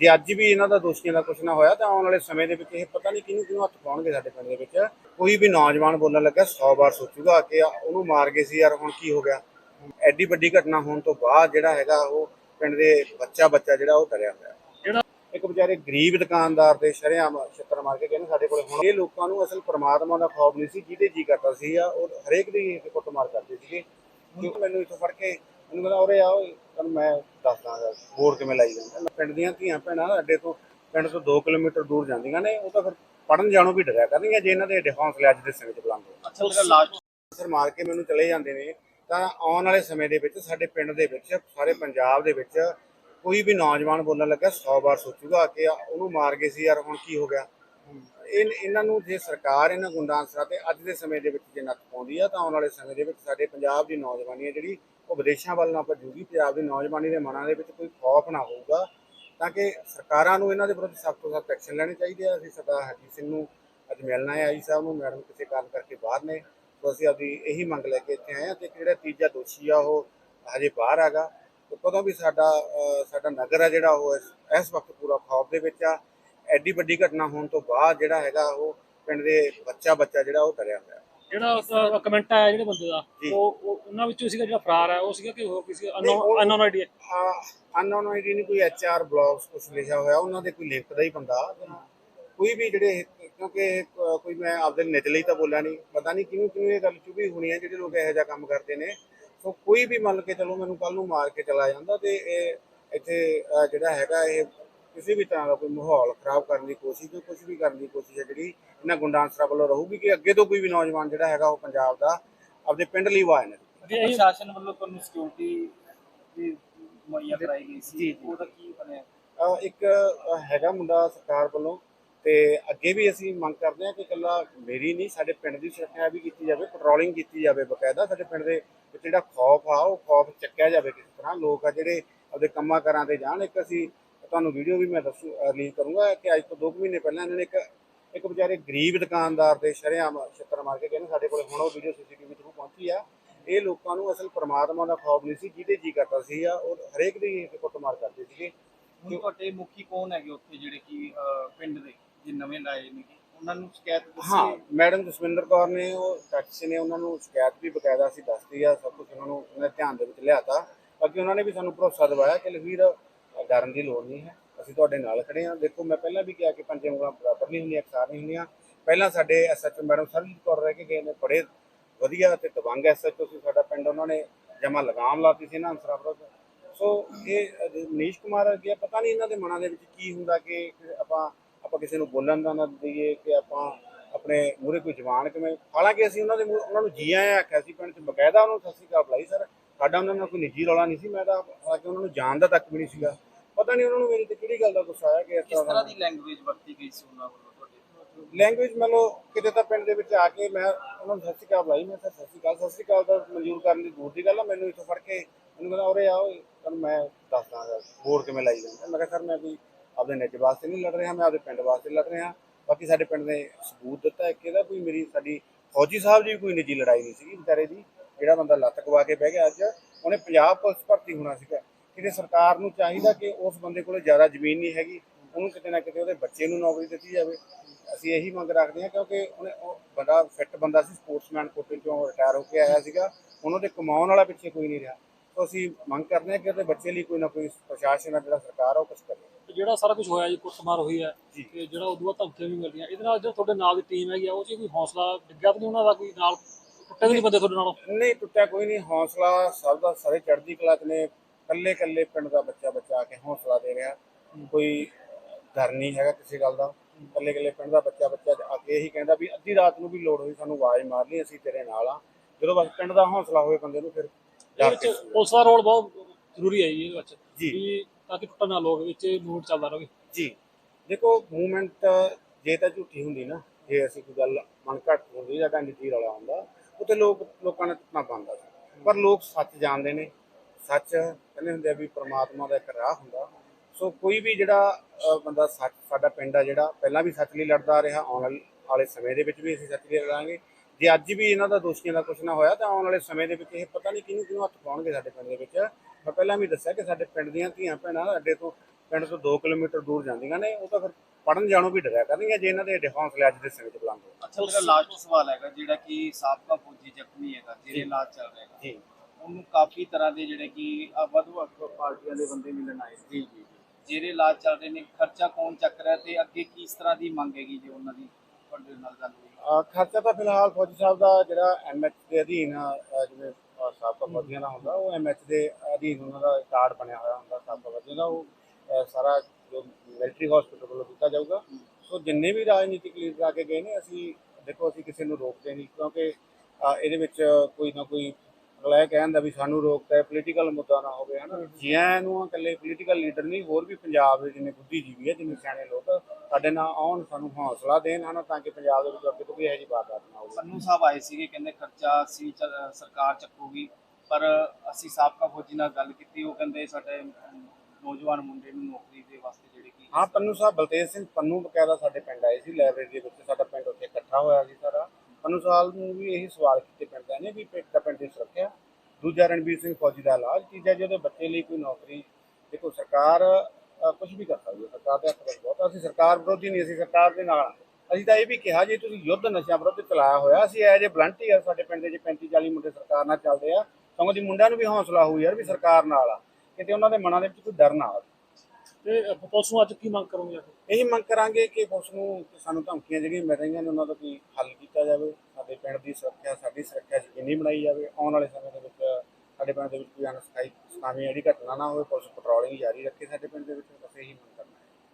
ਜੇ ਅੱਜ ਵੀ ਇਹਨਾਂ ਦਾ ਦੋਸ਼ੀਆਂ ਦਾ ਕੁਝ ਨਾ ਹੋਇਆ ਤਾਂ ਆਉਣ ਵਾਲੇ ਸਮੇਂ ਦੇ ਵਿੱਚ ਇਹ ਪਤਾ ਨਹੀਂ ਕਿਹਨੂੰ ਕਿਹਨੂੰ ਹੱਥ ਪਾਉਣਗੇ ਸਾਡੇ ਪਿੰਡ ਦੇ ਵਿੱਚ। ਕੋਈ ਵੀ ਨੌਜਵਾਨ ਬੋਲਣ ਲੱਗਾ 100 ਵਾਰ ਸੋਚੂਗਾ ਕਿ ਉਹਨੂੰ ਮਾਰ ਗਏ ਸੀ ਯਾਰ ਹੁਣ ਕੀ ਹੋ ਗਿਆ? ਐਡੀ ਵੱਡੀ ਘਟਨਾ ਹੋਣ ਤੋਂ ਬਾਅਦ ਜਿਹੜਾ ਹੈਗਾ ਉਹ ਪਿੰਡ ਦੇ ਬੱਚਾ ਬੱਚਾ ਜਿਹੜਾ ਉਹ ਡਰਿਆ ਹੋਇਆ। ਜਿਹੜਾ ਇੱਕ ਵਿਚਾਰੇ ਗਰੀਬ ਦੁਕਾਨਦਾਰ ਦੇ ਸ਼ਰੇਆਮ ਛੱਤਰ ਮਾਰ ਕੇ ਕਹਿੰਦੇ ਸਾਡੇ ਕੋਲੇ ਹੁਣ ਇਹ ਲੋਕਾਂ ਨੂੰ ਅਸਲ ਪ੍ਰਮਾਤਮਾ ਦਾ ਖੌਫ ਨਹੀਂ ਸੀ ਜਿਹਦੇ ਜੀ ਕਰਦਾ ਸੀ ਆ ਉਹ ਹਰੇਕ ਦੀ ਕੁੱਟਮਾਰ ਕਰਦੇ ਸੀਗੇ। ਮੈਨੂੰ ਇੱਥੋਂ ਫੜ ਕੇ ਮੈਨੂੰ ਕਹਿੰਦਾ ਉਰੇ ਆਓ ਤੁਹਾਨੂੰ ਮੈਂ ਦੱਸਦਾ ਬੋਰ ਕਿਵੇਂ ਲਾਈ ਜਾਂਦਾ ਪਿੰਡ ਦੀਆਂ ਧੀਆਂ ਭੈਣਾਂ ਅੱਡੇ ਤੋਂ ਪਿੰਡ ਤੋਂ 2 ਕਿਲੋਮੀਟਰ ਦੂਰ ਜਾਂਦੀਆਂ ਨੇ ਉਹ ਤਾਂ ਫਿਰ ਪੜਨ ਜਾਣੋਂ ਵੀ ਡਰਿਆ ਕਰਨਗੀਆਂ ਜੇ ਇਹਨਾਂ ਦੇ ਏਡੇ ਹੌਸਲੇ ਅੱਜ ਦੇ ਸਮੇਂ 'ਚ ਬੁਲੰਦ ਹੋਣ। ਅੱਛਾ ਉਹਦਾ ਲਾਸਟ ਅਸਰ ਮਾਰ ਕੇ ਮੈਨੂੰ ਚਲੇ ਜਾਂਦੇ ਨੇ ਤਾਂ ਆਉਣ ਵਾਲੇ ਸਮੇਂ ਦੇ ਵਿੱਚ ਸਾਡੇ ਪਿੰਡ ਦੇ ਵਿੱਚ ਸਾਰੇ ਪੰਜਾਬ ਦੇ ਵਿੱਚ ਕੋਈ ਵੀ ਨੌਜਵਾਨ ਬੋਲਣ ਲੱਗਾ 100 ਵਾਰ ਸੋਚੂਗਾ ਕਿ ਉਹਨੂੰ ਮਾਰ ਗਏ ਸੀ ਯਾਰ ਹੁਣ ਕੀ ਹੋ ਗਿਆ? ਇਹ ਇਹਨਾਂ ਨੂੰ ਜੇ ਸਰਕਾਰ ਇਹਨਾਂ ਗੁੰਡਾਂ ਅਨਸਰਾਂ ਤੇ ਅੱਜ ਦੇ ਸਮੇਂ ਦੇ ਵਿੱਚ ਜੇ ਨੱਥ ਪਾਉਂਦੀ ਆ ਤਾਂ ਆਉਣ ਵਾਲੇ ਸਮੇਂ ਦੇ ਵਿੱਚ ਸਾਡੇ ਪੰਜਾਬ ਦੀ ਨੌਜਵਾਨੀ ਹੈ ਜਿਹੜੀ ਉਹ ਵਿਦੇਸ਼ਾਂ ਵੱਲ ਨਾ ਭੱਜੂਗੀ ਪੰਜਾਬ ਦੀ ਨੌਜਵਾਨੀ ਦੇ ਮਨਾਂ ਦੇ ਵਿੱਚ ਕੋਈ ਖੌਫ ਨਾ ਹੋਊਗਾ, ਤਾਂ ਕਿ ਸਰਕਾਰਾਂ ਨੂੰ ਇਹਨਾਂ ਦੇ ਵਿਰੁੱਧ ਸਖਤ ਤੋਂ ਸਖਤ ਐਕਸ਼ਨ ਲੈਣੇ ਚਾਹੀਦੇ ਆ। ਅਸੀਂ ਸਰਦਾਰ ਹਰਜੀਤ ਸਿੰਘ ਨੂੰ ਅੱਜ ਮਿਲਣਾ ਹੈ ਆਈ ਸਾਹਿਬ ਨੂੰ, ਮੈਡਮ ਕਿਸੇ ਕਾਰਨ ਕਰਕੇ ਬਾਹਰ ਨੇ, ਸੋ ਅਸੀਂ ਆਪਦੀ ਇਹੀ ਮੰਗ ਲੈ ਕੇ ਇੱਥੇ ਆਏ ਹਾਂ ਤੇ ਜਿਹੜਾ ਤੀਜਾ ਦੋਸ਼ੀ ਆ, ਉਹ ਹਜੇ ਬਾਹਰ ਹੈਗਾ। ਤੇ ਕਦੋਂ ਵੀ ਸਾਡਾ ਸਾਡਾ ਨਗਰ ਆ ਜਿਹੜਾ, ਉਹ ਇਸ- ਇਸ ਵਕਤ ਪੂਰਾ ਖੌਫ ਦੇ ਵਿੱਚ ਆ। ਐਡੀ ਵੱਡੀ ਘਟਨਾ ਹੋਣ ਤੋਂ ਬਾਅਦ ਜਿਹੜਾ ਹੈਗਾ, ਉਹ ਪਿੰਡ ਦੇ ਬੱਚਾ ਬੱਚਾ ਜਿਹੜਾ, ਉਹ ਡਰਿਆ ਹੋਇਆ। ਜਿਹੜਾ ਕਮੈਂਟ ਆਇਆ ਜਿਹੜੇ ਬੰਦੇ ਦਾ। ਉਹ ਉਹ- ਉਹਨਾਂ ਵਿੱਚੋਂ ਸੀਗਾ ਜਿਹੜਾ ਫਰਾਰ ਹੈ ਉਹ ਸੀਗਾ ਕਿ ਹੋਰ ਕਿਸੇ ਅਨਨੋਨ ਆਈਡੀ ਅਨਨੋਨ ਆਈਡੀ ਨਹੀਂ ਕੋਈ ਐਚਆਰ ਬਲੌਗਸ ਕੁਝ ਲਿਖਿਆ ਹੋਇਆ ਉਹਨਾਂ ਦੇ ਕੋਈ ਲਿੰਕ ਦਾ ਹੀ ਬੰਦਾ। ਕੋਈ ਵੀ ਜਿਹੜੇ ਕਿਉਂਕਿ ਕੋਈ ਮੈਂ ਆਪਦੇ ਨਿੱਜ ਲਈ ਤਾਂ ਬੋਲਿਆ ਨਹੀਂ ਪਤਾ ਨਹੀਂ ਕਿਹਨੂੰ ਕਿਹਨੂੰ ਇਹ ਗੱਲ ਚੁਭੀ ਹੋਣੀ ਹੈ ਜਿਹੜੇ ਲੋਕ ਇਹੋ ਜਿਹਾ ਕੰਮ ਕਰਦੇ ਨੇ। ਸੋ ਕੋਈ ਵੀ ਮੰਨ ਕੇ ਚਲੋ ਮੈਨੂੰ ਕੱਲ ਨੂੰ ਮਾਰ ਕੇ ਚਲਾ ਜਾਂਦਾ ਤੇ ਇਹ ਇੱਥੇ ਜਿਹੜਾ ਹੈਗਾ ਇਹ ਕਿਸੇ ਵੀ ਤਰ੍ਹਾਂ ਦਾ ਕੋਈ ਮਾਹੌਲ ਖਰਾਬ ਕਰਨ ਦੀ ਕੋਸ਼ਿਸ਼ ਜਾਂ ਕੁਝ ਵੀ ਕਰਨ ਦੀ ਕੋਸ਼ਿਸ਼ ਹੈ ਜਿਹੜੀ ਇਹਨਾਂ ਗੁੰਡਾਂ ਅਨਸਰਾਂ ਵੱਲੋਂ ਰਹੂਗੀ ਕਿ ਅੱਗੇ ਤੋਂ ਕੋਈ ਵੀ ਨੌਜਵਾਨ ਜਿਹੜਾ ਹੈਗਾ ਉਹ ਪੰਜਾਬ ਦਾ ਆਪਦੇ ਪਿੰਡ ਲਈ ਵਾਇਨ ਪ੍ਰਸ਼ਾਸਨ ਵੱਲੋਂ ਤੁਹਾਨੂੰ ਸਿਕਿਉਰਿਟੀ ਦੀ ਮੁਹੱਈਆ ਕਰਾਈ ਗਈ ਸੀ। ਉਹਦਾ ਕੀ ਬਣਿਆ? ਇੱਕ ਹੈਗਾ ਮੁੰਡਾ ਸਰਕਾਰ ਵੱਲੋਂ ਤੇ ਅੱਗੇ ਵੀ ਅਸੀਂ ਮੰਗ ਕਰਦੇ ਹਾਂ ਕਿ ਇਕੱਲਾ ਮੇਰੀ ਨਹੀਂ ਸਾਡੇ ਪਿੰਡ ਦੀ ਸੁਰੱਖਿਆ ਵੀ ਕੀਤੀ ਜਾਵੇ ਪੈਟਰੋਲਿੰਗ ਕੀਤੀ ਜਾਵੇ ਬਕਾਇਦਾ। ਸਾਡੇ ਪਿੰਡ ਦੇ ਜਿਹੜਾ ਖੌਫ ਆ ਉਹ ਖੌਫ ਚੱਕਿਆ ਜਾਵੇ ਕਿਸੇ ਤਰ੍ਹਾਂ। ਲੋਕ ਆ ਜਿਹੜੇ ਆਪਦੇ ਕੰਮਾਂ ਕਾਰਾਂ ਤੇ ਜਾਣ। ਇੱਕ ਅਸੀਂ ਤੁਹਾਨੂੰ ਵੀਡੀਓ ਵੀ ਮੈਂ ਦੱਸੂ ਰਿਲੀਜ਼ ਕਰੂੰਗਾ ਕਿ ਅੱਜ ਤੋਂ 2 ਮਹੀਨੇ ਪਹਿਲਾਂ ਇਹਨਾਂ ਨੇ ਇੱਕ ਇੱਕ ਵਿਚਾਰੇ ਗਰੀਬ ਦੁਕਾਨਦਾਰ ਦੇ ਸ਼ਰੇਆਮ ਛੱਤਰ ਮਾਰ ਕੇ ਕਹਿੰਦੇ ਸਾਡੇ ਕੋਲ ਹੁਣ ਉਹ ਵੀਡੀਓ ਸੀਸੀਟੀਵੀ ਥਰੂ ਪਹੁੰਚੀ ਆ। ਇਹ ਲੋਕਾਂ ਨੂੰ ਅਸਲ ਪ੍ਰਮਾਤਮਾ ਦਾ ਖੌਫ ਨਹੀਂ ਸੀ ਜਿਹਦੇ ਜੀ ਕਰਦਾ ਸੀ ਆ ਉਹ ਹਰੇਕ ਦੀ ਕੁੱਟਮਾਰ ਕਰਦੇ ਸੀਗੇ। ਹੁਣ ਤੁਹਾਡੇ ਮੁਖੀ ਕੌਣ ਹੈਗੇ ਉੱਥੇ ਜਿਹੜੇ ਕਿ ਪਿੰਡ ਦੇ ਜੇ ਨਵੇਂ ਲਾਏ ਨੇ ਉਹਨਾਂ ਨੂੰ ਸ਼ਿਕਾਇਤ ਹਾਂ ਮੈਡਮ ਜਸਵਿੰਦਰ ਕੌਰ ਨੇ ਉਹ ਟੈਕਸੀ ਨੇ ਉਹਨਾਂ ਨੂੰ ਸ਼ਿਕਾਇਤ ਵੀ ਬਕਾਇਦਾ ਸੀ ਦੱਸਦੀ ਆ ਸਭ ਕੁਝ ਉਹਨਾਂ ਨੂੰ ਉਹਨਾਂ ਧਿਆਨ ਦੇ ਵਿੱਚ ਲਿਆਤਾ। ਬਾਕੀ ਉਹਨਾਂ ਨੇ ਵੀ ਸਾਨੂੰ ਭਰੋਸਾ ਦਿਵਾਇਆ ਕਿ ਲਵੀਰ ਅ, ਡਰਨ ਦੀ ਲੋੜ ਨਹੀਂ ਹੈ। ਅਸੀਂ ਤੁਹਾਡੇ ਨਾਲ ਖੜੇ ਹਾਂ। ਦੇਖੋ, ਮੈਂ ਪਹਿਲਾਂ ਵੀ ਕਿਹਾ ਕਿ ਪੰਜੇ ਉਂਗਲਾਂ ਬਰਾਬਰ ਨਹੀਂ ਹੁੰਦੀਆਂ ਇਕਸਾਰ ਨਹੀਂ ਹੁੰਦੀਆਂ। ਪਹਿਲਾਂ ਸਾਡੇ ਐਸਐਚਓ ਮੈਡਮ ਸਰਜੀਤ ਕੌਰ ਰਹਿ ਕੇ ਗਏ ਨੇ, ਬੜੇ ਵਧੀਆ ਤੇ ਦਬੰਗ ਐਸਐਚਓ ਸੀ ਸਾਡਾ ਪਿੰਡ। ਉਹਨਾਂ ਨੇ ਜਮਾ ਲਗਾਮ ਲਾਤੀ ਸੀ ਨਾ ਅਨਸਰਾਂ ਵਿਰੁੱਧ। ਸੋ ਇਹ ਮਨੀਸ਼ ਕੁਮਾਰ ਅੱਗੇ ਪਤਾ ਨਹੀਂ ਇਹਨਾਂ ਦੇ ਮਨਾਂ ਦੇ ਵਿੱਚ ਕੀ ਹੁੰਦਾ ਕਿ ਆਪਾਂ ਆਪਾਂ ਕਿਸੇ ਨੂੰ ਬੋਲਣ ਦਾ ਨਾ ਦਈਏ ਕਿ ਆਪਾਂ ਆਪਣੇ ਮੂਹਰੇ ਕੋਈ ਜਵਾਨ ਕਿਵੇਂ। ਹਾਲਾਂਕਿ ਅਸੀਂ ਉਹਨਾਂ ਦੇ ਉਹਨਾਂ ਨੂੰ ਜੀ ਆਇਆਂ ਆਖਿਆ ਸੀ, ਪਿੰਡ 'ਚ ਬਕਾਇਦਾ ਉਹਨਾਂ ਨੂੰ ਸਤਿ ਸ਼੍ਰੀ ਅਕਾਲ ਬੁਲਾਈ, ਸਰ, ਸਾਡਾ ਉਹਨਾਂ ਨਾਲ ਕੋਈ ਨਿੱਜੀ ਰੌਲਾ ਨਹੀਂ ਸੀ। ਮੈਂ ਤਾਂ ਹਾਲਾਂਕਿ ਉਹਨਾਂ ਨੂੰ ਜਾਣਦਾ ਤੱਕ ਵੀ ਨਹੀਂ ਸੀਗਾ। ਪਤਾ ਨਹੀਂ ਉਹਨਾਂ ਨੂੰ ਮੇਰੀ ਤੇ ਕਿਹੜੀ ਗੱਲ ਦਾ ਗੁੱਸਾ ਆਇਆ ਕਿ ਇਸ ਕਿਸ ਤਰ੍ਹਾਂ ਦੀ ਲੈਂਗੁਏਜ ਵਰਤੀ ਗਈ ਸੀ ਉਹਨਾਂ ਵੱਲੋਂ ਤੁਹਾਡੇ ਲੈਂਗੁਏਜ ਮੰਨ ਲਓ ਕਿਤੇ ਤਾਂ ਪਿੰਡ ਦੇ ਵਿੱਚ ਆ ਕੇ ਮੈਂ ਉਹਨਾਂ ਨੂੰ ਸਤਿ ਸ਼੍ਰੀ ਅਕਾਲ ਬੁਲਾਈ ਮੈਂ ਕਿਹਾ ਸਤਿ ਸ਼੍ਰੀ ਅਕਾਲ ਸਤਿ ਸ਼੍ਰੀ ਅਕਾਲ ਦਾ ਮਨਜ਼ੂਰ ਕਰਨ ਦੀ ਦੂਰ ਦੀ ਗੱਲ ਆ ਮੈਨੂੰ ਇੱਥੋਂ ਫੜ ਕੇ ਮੈਨੂੰ ਕਹਿੰਦਾ ਉਰੇ ਆਓ ਤੁਹਾਨੂੰ ਮੈਂ ਦੱਸਦਾ ਬੋਰ ਕਿਵੇਂ ਲਾਈ ਜਾਂਦਾ ਮੈਂ ਕਿਹਾ ਸਰ ਮੈਂ ਕੋਈ ਆਪਦੇ ਨਿੱਜ ਵਾਸਤੇ ਨਹੀਂ ਲੜ ਰਿਹਾ ਮੈਂ ਆਪਦੇ ਪਿੰਡ ਵਾਸਤੇ ਲੜ ਰਿਹਾ। ਬਾਕੀ ਸਾਡੇ ਪਿੰਡ ਨੇ ਸਬੂਤ ਦਿੱਤਾ ਇੱਕ ਇਹਦਾ ਕੋਈ ਮੇਰੀ ਸਾਡੀ ਫੌਜੀ ਸਾਹਿਬ ਵੀ ਕੋਈ ਨਿੱਜੀ ਲੜਾਈ ਨਹੀਂ ਸੀਗੀ ਵਿਚਾਰੇ ਦੀ। ਜਿਹੜਾ ਬੰਦਾ ਲੱਤ ਕਵਾ ਕੇ ਬਹਿ ਗਿਆ ਅੱਜ ਉਹਨੇ ਪੰਜਾਬ ਪੁਲਿਸ ਭਰਤੀ ਹੋਣਾ ਸੀਗਾ। ਕਿਤੇ ਸਰਕਾਰ ਨੂੰ ਚਾਹੀਦਾ ਕਿ ਉਸ ਬੰਦੇ ਕੋਲੇ ਜ਼ਿਆਦਾ ਜ਼ਮੀਨ ਨਹੀਂ ਹੈਗੀ ਉਹਨੂੰ ਕਿਤੇ ਨਾ ਕਿਤੇ ਉਹਦੇ ਬੱਚੇ ਨੂੰ ਨੌਕਰੀ ਦਿੱਤੀ ਜਾਵੇ। ਅਸੀਂ ਇਹੀ ਮੰਗ ਰੱਖਦੇ ਹਾਂ ਕਿਉਂਕਿ ਉਹਨੇ ਉਹ ਬੜਾ ਫਿੱਟ ਬੰਦਾ ਸੀ ਸਪੋਰਟਸਮੈਨ ਕੋਟੇ ਚੋਂ ਰਿਟਾਇਰ ਹੋ ਕੇ ਆਇਆ ਸੀਗਾ। ਉਹਨਾਂ ਦੇ ਕਮਾਉਣ ਵਾਲਾ ਪਿੱਛੇ ਕੋਈ ਨਹੀਂ ਰਿਹਾ। ਸੋ ਅਸੀਂ ਮੰਗ ਕਰਦੇ ਹਾਂ ਕਿ ਉਹਦੇ ਬੱਚੇ ਲਈ ਕੋਈ ਨਾ ਕੋਈ ਪ੍ਰਸ਼ਾਸਨ ਆ ਜਿਹੜਾ ਸਰਕਾਰ ਆ ਉਹ ਕੁਝ ਕਰੇ। ਜਿਹੜਾ ਸਾਰਾ ਕੁਝ ਹੋਇਆ ਜੀ ਕੁੱਟਮਾਰ ਹੋਈ ਹੈ। ਤੇ ਜਿਹੜਾ ਉਦੋਂ ਬਾਅਦ ਧਮਕੀਆਂ ਵੀ ਮਿਲਦੀਆਂ। ਇਹਦੇ ਨਾਲ ਜਿਹੜਾ ਤੁਹਾਡੇ ਨਾਲ ਦੀ ਟੀਮ ਹੈਗੀ ਆ ਉਹ 'ਚ ਕੋਈ ਹੌਸਲਾ ਡਿੱਗਿਆ ਤਾਂ ਨਹੀਂ ਉਹਨਾਂ ਦਾ ਕੋਈ ਨਾਲ ਟੁੱਟੇ ਨਹੀਂ ਬੰਦੇ ਤੁਹਾਡੇ ਨਾਲੋਂ? ਨਹੀਂ ਟੁੱਟਿਆ ਕੋਈ ਨਹੀਂ। ਹੌਸਲਾ ਸਭ ਦਾ ਸਾਰੇ ਚੜ੍ਹਦੀ ਕਲਾ ਨੇ। ਕੱਲੇ ਕੱਲੇ ਪਿੰਡ ਦਾ ਬੱਚਾ ਬੱਚਾ ਆ ਕੇ ਹੌਸਲਾ ਦੇ ਰਿਹਾ। ਕੋਈ ਡਰ ਨਹੀਂ ਹੈਗਾ ਕਿਸੇ ਗੱਲ ਦਾ। ਕੱਲੇ ਕੱਲੇ ਪਿੰਡ ਦਾ ਬੱਚਾ ਬੱਚਾ ਆ ਕੇ ਇਹੀ ਕਹਿੰਦਾ ਵੀ ਅੱਧੀ ਰਾਤ ਨੂੰ ਵੀ ਲੋੜ ਹੋਈ ਸਾਨੂੰ ਆਵਾਜ਼ ਮਾਰ ਲਈ ਅਸੀਂ ਤੇਰੇ ਨਾਲ ਆ। ਜਦੋਂ ਬਸ ਪਿੰਡ ਦਾ ਹੌਸਲਾ ਹੋਵੇ ਬੰਦੇ ਨੂੰ ਫਿਰ ਚੀਜ਼ ਦਾ? ਰੋਲ ਬਹੁਤ ਜ਼ਰੂਰੀ ਹੈ ਜੀ ਇਹਦੇ ਵਿੱਚ ਜੀ। ਤਾਂ ਕਿ ਟੁੱਟਣ ਨਾ ਲੋਕ ਵਿੱਚ ਮੂਵਮੈਂਟ ਚੱਲਦਾ ਰਹੇ। ਜੀ। ਦੇਖੋ ਮੂਵਮੈਂਟ ਜੇ ਤਾਂ ਝੂਠੀ ਹੁੰਦੀ ਨਾ ਜੇ ਅਸੀਂ ਕੋਈ ਗੱਲ ਮਨ ਘੱਟ ਹੁੰਦੀ ਜਾਂ ਨਿੱਜੀ ਰੌਲਾ ਹੁੰਦਾ ਉਹ ਤੇ ਲੋਕ ਲੋਕਾਂ ਨੇ ਟੁੱਟਣਾ ਪਾਉਂਦਾ ਪਰ ਲੋਕ ਸੱਚ ਜਾਣਦੇ ਨੇ। ਸੱਚ ਕਹਿੰਦੇ ਹੁੰਦੇ ਆ ਵੀ ਪ੍ਰਮਾਤਮਾ ਦਾ ਇੱਕ ਰਾਹ ਹੁੰਦਾ। ਸੋ ਕੋਈ ਵੀ ਜਿਹੜਾ ਬੰਦਾ ਸੱਚ ਸਾਡਾ ਪਿੰਡ ਆ ਜਿਹੜਾ ਪਹਿਲਾਂ ਵੀ ਸੱਚ ਲਈ ਲੜਦਾ ਆ ਰਿਹਾ ਆਉਣ ਵਾਲੇ- ਸਮੇਂ ਦੇ ਵਿੱਚ ਵੀ ਅਸੀਂ ਸੱਚ ਲਈ ਲੜਾਂਗੇ। ਜੇ ਅੱਜ ਵੀ ਇਹਨਾਂ ਦਾ ਦੋਸ਼ੀਆਂ ਦਾ ਕੁਝ ਨਾ ਹੋਇਆ ਤਾਂ ਆਉਣ ਵਾਲੇ ਸਮੇਂ ਦੇ ਵਿੱਚ ਇਹ ਪਤਾ ਨਹੀਂ ਕਿਹਨੂੰ ਕਿਹਨੂੰ ਹੱਥ ਪਾਉਣਗੇ ਸਾਡੇ ਪਿੰਡ ਦੇ ਵਿੱਚ। ਮੈਂ ਪਹਿਲਾਂ ਵੀ ਦੱਸਿਆ ਕਿ ਸਾਡੇ ਪਿੰਡ ਦੀਆਂ ਧੀਆਂ ਭੈਣਾਂ ਅੱਡੇ ਤੋਂ ਪਿੰਡ ਤੋਂ 2 ਕਿਲੋਮੀਟਰ ਦੂਰ ਜਾਂਦੀਆਂ ਨੇ ਉਹ ਤਾਂ ਫਿਰ ਪੜਨ ਜਾਣੋਂ ਵੀ ਡਰਿਆ ਕਰਨਗੀਆਂ ਜੇ ਇਹਨਾਂ ਦੇ ਏਡੇ ਹੌਸਲੇ ਅੱਜ ਦੇ ਸਮੇਂ 'ਚ ਹੋਣ ਅੱਛਾ ਮੇਰਾ ਲਾਸਟ ਸਵਾਲ ਹੈਗਾ ਜਿਹੜਾ ਕਿ ਸਾਬਕਾ ਫੌਜੀ ਜ਼ਖਮੀ ਹੈਗਾ ਜਿਹਦੇ। ਇਲਾਜ ਚੱਲ ਰਿਹਾ ਹੈਗਾ। ਜੀ। ਉਹਨੂੰ ਕਾਫੀ ਤਰ੍ਹਾਂ ਦੇ ਜਿਹੜੇ ਕਿ ਵੱਧ ਵੱਧ ਪਾਰਟੀਆਂ ਦੇ ਬੰਦੇ ਮਿਲਣ ਆਏ ਸੀ ਜੀ ਜੀ ਜਿਹੜੇ ਇਲਾਜ ਚੱਲ ਰਹੇ ਨੇ ਖਰਚਾ ਕੌਣ ਚੱਕ ਰਿਹਾ ਤੇ ਅੱਗੇ ਕਿਸ ਤਰ੍ਹਾਂ ਦੀ ਮੰਗ ਹੈਗੀ ਜੇ ਉਹਨਾਂ ਦੀ ਤੁਹਾਡੇ ਨਾਲ ਗੱਲ ਹੋਈ? ਖਰਚਾ ਤਾਂ ਫਿਲਹਾਲ ਫੌਜੀ ਸਾਹਿਬ ਦਾ ਜਿਹੜਾ ਐਮਐਚ ਦੇ ਅਧੀਨ ਜਿਵੇਂ ਸਾਬਕਾ ਫੌਜੀਆਂ ਦਾ ਹੁੰਦਾ ਉਹ ਐਮਐਚ ਦੇ ਅਧੀਨ ਉਹਨਾਂ ਦਾ ਕਾਰਡ ਬਣਿਆ ਹੋਇਆ ਹੁੰਦਾ ਸਾਬਕਾ ਫੌਜੀਆਂ ਦਾ ਉਹ ਸਾਰਾ ਜੋ ਮਿਲਟਰੀ ਹਸਪੀਟਲ ਵੱਲੋਂ ਦਿੱਤਾ ਜਾਊਗਾ। ਸੋ ਜਿੰਨੇ ਵੀ ਰਾਜਨੀਤਿਕ ਲੀਡਰ ਆ ਕੇ ਗਏ ਨੇ ਅਸੀਂ ਦੇਖੋ ਅਸੀਂ ਕਿਸੇ ਨੂੰ ਰੋਕਦੇ ਨਹੀਂ ਕਿਉਂਕਿ ਇਹਦੇ ਵਿੱਚ ਕੋਈ ਨਾ ਕੋਈ ਅਗਲਾ ਇਹ ਕਹਿੰਦਾ ਵੀ ਸਾਨੂੰ ਰੋਕਦਾ ਹੈ ਪੋਲੀਟੀਕਲ ਮੁੱਦਾ ਨਾ ਹੋਵੇ ਹਨਾ? ਜਿਆਂ ਨੂੰ ਇਕੱਲੇ ਪੋਲੀਟੀਕਲ ਲੀਡਰ ਨਹੀਂ ਹੋਰ ਵੀ ਪੰਜਾਬ ਦੇ ਜਿੰਨੇ ਬੁੱਧੀਜੀਵੀ ਹੈ ਜਿੰਨੇ ਸਿਆਣੇ ਲੋਕ ਸਾਡੇ ਨਾਲ ਆਉਣ ਸਾਨੂੰ ਹੌਸਲਾ ਦੇਣ ਹਨਾ ਤਾਂ ਕਿ ਪੰਜਾਬ ਦੇ ਵਿੱਚ ਅੱਗੇ ਤੋਂ ਵੀ ਇਹੋ ਜਿਹੀ ਵਾਰਦਾਤ ਨਾ ਹੋਵੇ। ਸੰਨੂ ਸਾਹਿਬ ਆਏ ਸੀਗੇ ਕਹਿੰਦੇ ਖਰਚਾ ਅਸੀਂ ਸਰਕਾਰ ਚੱਕੂਗੀ ਪਰ ਅਸੀਂ ਸਾਬਕਾ ਫੌਜੀ ਨਾਲ ਗੱਲ ਕੀਤੀ ਉਹ ਕਹਿੰਦੇ ਸਾਡੇ ਨੌਜਵਾਨ ਮੁੰਡੇ ਨੂੰ ਨੌਕਰੀ ਦੇ ਵਾਸਤੇ ਜਿਹੜੇ ਕਿ ਹਾਂ ਪੰਨੂ ਸਾਹਿਬ ਬਲਤੇਜ ਸਿੰਘ ਪੰਨੂ ਬਕਾਇਦਾ ਸਾਡੇ ਪਿੰਡ ਆਏ ਸੀ ਲਾਇਬ੍ਰੇਰੀ ਦੇ ਵਿੱਚ ਸਾਡਾ ਪਿੰਡ ਉੱਥੇ ਇਕੱਠਾ ਹੋਇਆ ਸੀ ਸਾਰਾ। ਪੰਨੂ ਨੂੰ ਵੀ ਇਹੀ ਸਵਾਲ ਕੀਤੇ ਪੈਂਦੇ ਨੇ ਵੀ ਪਿੰਡ ਦਾ ਪਿੰਡ ਦੀ ਸੁਰੱਖਿਆ। ਦੂਜਾ ਰਣਬੀਰ ਸਿੰਘ ਫੌਜੀ ਦਾ ਇਲਾਜ ਤੀਜਾ ਜਿਹਦੇ ਬੱਚੇ ਲਈ ਕੋਈ ਨੌਕਰੀ ਦੇਖੋ ਸਰਕਾਰ ਕੁਝ ਵੀ ਕਰ ਸਕਦੀ ਹੈ, ਸਰਕਾਰ ਦੇ ਹੱਥ ਵਿੱਚ ਬਹੁਤ ਅਸੀਂ ਸਰਕਾਰ ਵਿਰੋਧੀ ਨਹੀਂ, ਅਸੀਂ ਸਰਕਾਰ ਦੇ ਨਾਲ ਅਸੀਂ ਤਾਂ ਇਹ ਵੀ ਕਿਹਾ ਜੇ, ਤੁਸੀਂ ਯੁੱਧ ਨਸ਼ਿਆਂ ਵਿਰੁੱਧ ਚਲਾਇਆ ਹੋਇਆ, ਅਸੀਂ ਐਜ ਏ ਵਲੰਟੀਅਰ ਸਾਡੇ ਪਿੰਡ ਦੇ ਜੇ 35 40 ਮੁੰਡੇ ਸਰਕਾਰ ਨਾਲ ਚੱਲਦੇ ਆ ਸਗੋਂ ਦੀ ਮੁੰਡਿਆਂ ਨੂੰ ਵੀ ਹੌਸਲਾ ਹੋਊ ਯਾਰ ਵੀ ਸਰਕਾਰ ਨਾਲ ਆ। ਕਿਤੇ ਉਹਨਾਂ ਦੇ ਮਨਾਂ ਦੇ ਵਿੱਚ ਕੋਈ ਡਰ ਨਾ ਆਵੇ। ਤੇ ਪੁਲਿਸ ਨੂੰ ਅੱਜ ਕੀ ਮੰਗ ਕਰੋਗੇ ਇਹੀ ਮੰਗ ਕਰਾਂਗੇ ਕਿ ਪੁਲਿਸ ਨੂੰ ਸਾਨੂੰ ਧਮਕੀਆਂ ਜਿਹੜੀਆਂ ਮਿਲ ਰਹੀਆਂ ਨੇ ਉਹਨਾਂ ਦਾ ਕੋਈ ਹੱਲ ਕੀਤਾ ਜਾਵੇ। ਸਾਡੇ ਪਿੰਡ ਦੀ ਸੁਰੱਖਿਆ, ਸਾਡੀ ਸੁਰੱਖਿਆ ਯਕੀਨੀ ਬਣਾਈ ਜਾਵੇ। ਆਉਣ ਵਾਲੇ ਸਮੇਂ ਦੇ ਵਿੱਚ ਸਾਡੇ ਪਿੰਡ ਦੇ ਵਿੱਚ ਕੋਈ ਅਨਸਥਾਈ ਇਸਲਾਮੀ ਜਿਹੜੀ ਘਟਨਾ ਨਾ ਹੋਵੇ, ਪੁਲਿਸ ਪੈਟਰੋਲਿੰਗ ਜਾਰੀ ਰੱਖੇ ਸਾਡੇ ਪਿੰਡ ਦੇ ਵਿੱਚ। ਬਸ ਇਹੀ ਮੰਗ